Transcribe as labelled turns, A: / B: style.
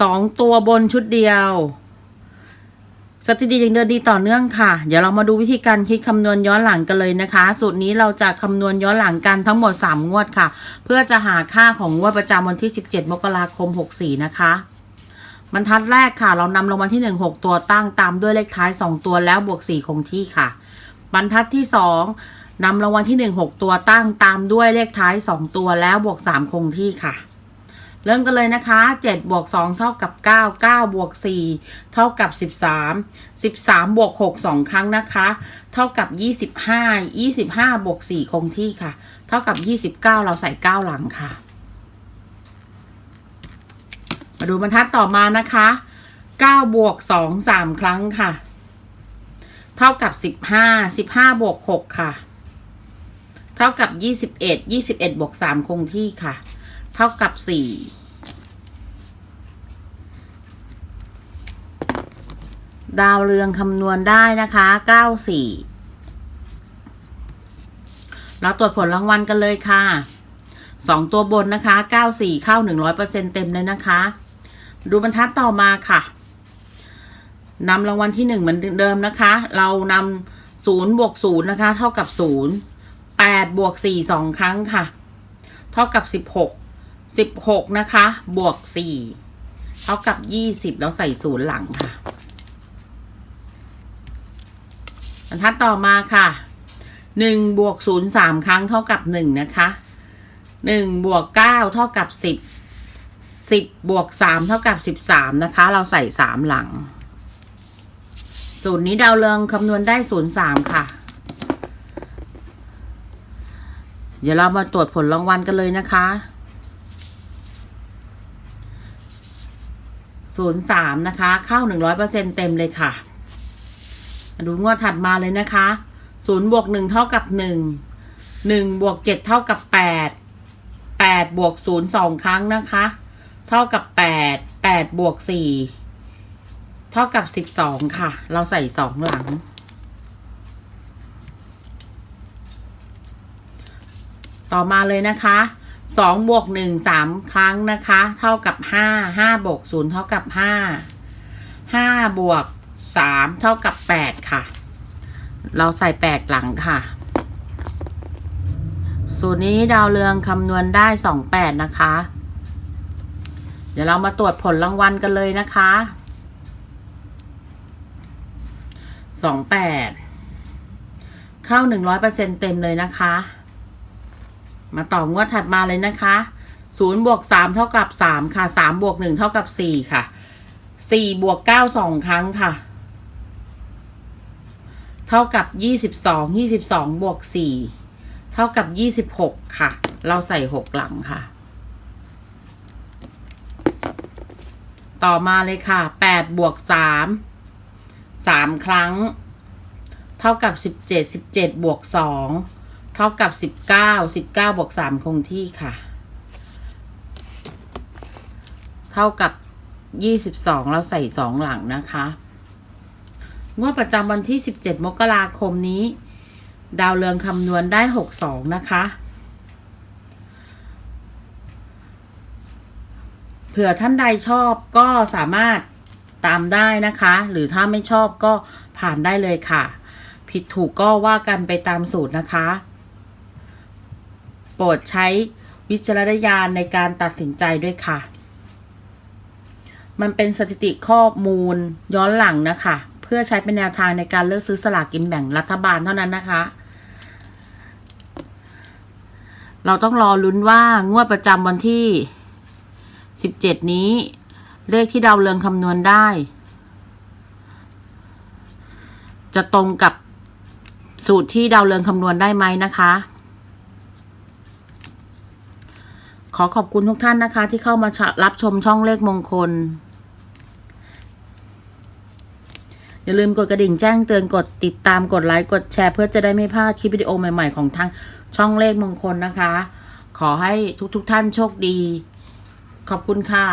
A: สองตัวบนชุดเดียวสถิติยังเดินดีต่อเนื่องค่ะ เดี๋ยวเรามาดูวิธีการคิดคำนวณย้อนหลังกันเลยนะคะ สูตรนี้เราจะคำนวณย้อนหลังกันทั้งหมด 3 งวดค่ะ เพื่อจะหาค่าของงวดประจำวันที่ 17 มกราคม 64 นะคะบรรทัดแรกค่ะ เรานำรางวัลที่ 1 6 ตัวตั้งตามด้วยเลขท้าย 2 ตัวแล้วบวก 4 คงที่ค่ะ บรรทัดที่ 2นำรางวัลที่ 1 6 ตัวตั้งตามด้วยเลขท้าย 2 ตัวแล้วบวก 3 คงที่ค่ะ เริ่มกันเลยนะคะ7บวก2เท่ากับ 9 9บวก4เท่ากับ 13 13บวก6 2 ครั้งนะคะ เท่ากับ 25 25บวก4คงที่ค่ะ เท่ากับ 29 เราใส่ 9 หลังค่ะ มาดูบรรทัดต่อมานะคะ9บวก2 3 ครั้งค่ะ เท่ากับ 15 15บวก6ค่ะ เท่ากับ 21 21บวก3คงที่ค่ะ เท่ากับ4ดาวเรืองคำนวณได้นะคะ94เราตรวจผลรางวัลกันเลยค่ะสองตัวบนนะคะ94เข้า100%เปอร์เซ็นเต็มเลยนะคะ ดูบรรทัดต่อมาค่ะนำรางวัลที่1เหมือนเดิมนะคะ เรานำ0บวก0นย์นะคะ เท่ากับ0 8บวก4 2ครั้งค่ะ เท่ากับสิบหก 16 16นะคะ บวก4เท่ากับ20แล้วใส่ศูนย์หลังค่ะบรรทัดต่อมาค่ะหนึ่งบวกศูนย์สามครั้งเท่ากับหนึ่งนะคะหนึ่งบวกเก้าเท่ากับสิบสิบบวกสามเท่ากับสิบสามนะคะ เราใส่สามหลังสูตรนี้ดาวเรืองคำนวณได้ศูนย์สามค่ะ เดี๋ยวเรามาตรวจผลรางวัลกันเลยนะคะ ศูนย์สามนะคะ เข้าหนึ่งร้อยเปอร์เซ็นเต็มเลยค่ะ ดูงวดถัดมาเลยนะคะศูนย์บวกหนึ่งเท่ากับหนึ่งหนึ่งบวกเจ็ดเท่ากับแปดแปดบวกศูนย์สองครั้งนะคะ เท่ากับแปดแปดบวกสี่เท่ากับสิบสองค่ะ เราใส่สองหลังต่อมาเลยนะคะ สองบวกหนึ่งสามครั้งนะคะ เท่ากับห้าห้าบวกศูนย์เท่ากับห้าห้าบวกสามเท่ากับแปดค่ะ เราใส่แปดหลังค่ะ สูตรนี้ดาวเรืองคำนวณได้สองแปดนะคะ เดี๋ยวเรามาตรวจผลรางวัลกันเลยนะคะสองแปดเข้าหนึ่งร้อยเปอร์เซ็นเต็มเลยนะคะ มาต่องวดถัดมาเลยนะคะศูนย์บวกสามเท่ากับสามค่ะสามบวกหนึ่งเท่ากับสี่ค่ะสี่บวกเก้าสองครั้งค่ะ เท่ากับยี่สิบสองยี่สิบสองบวกสี่เท่ากับยี่สิบหกค่ะ เราใส่หกหลังค่ะ ต่อมาเลยค่ะแปดบวกสามสามครั้ง เท่ากับสิบเจ็ดสิบเจ็ดบวกสอง เท่ากับสิบเก้าสิบเก้าบวกสามคงที่ค่ะ เท่ากับยี่สิบสองเราใส่สองหลังนะคะงวดประจำวันที่ 17 มกราคมนี้ ดาวเรืองคำนวณได้ 62 นะคะ เผื่อท่านใดชอบก็สามารถตามได้นะคะ หรือถ้าไม่ชอบก็ผ่านได้เลยค่ะ ผิดถูกก็ว่ากันไปตามสูตรนะคะ โปรดใช้วิจารณญาณในการตัดสินใจด้วยค่ะ มันเป็นสถิติข้อมูลย้อนหลังนะคะ เพื่อใช้เป็นแนวทางในการเลือกซื้อสลากกินแบ่งรัฐบาลเท่านั้นนะคะ เราต้องรอลุ้นว่างวดประจำวันที่ 17 นี้ เลขที่ดาวเรืองคำนวณได้ จะตรงกับสูตรที่ดาวเรืองคำนวณได้ไหมนะคะ ขอขอบคุณทุกท่านนะคะ ที่เข้ามารับชมช่องเลขมงคล อย่าลืมกดกระดิ่งแจ้งเตือนกดติดตามกดไลค์กดแชร์ เพื่อจะได้ไม่พลาดคลิปวิดีโอใหม่ๆของทางช่องเลขมงคลนะคะ ขอให้ทุกๆทท่านโชคดี ขอบคุณค่ะ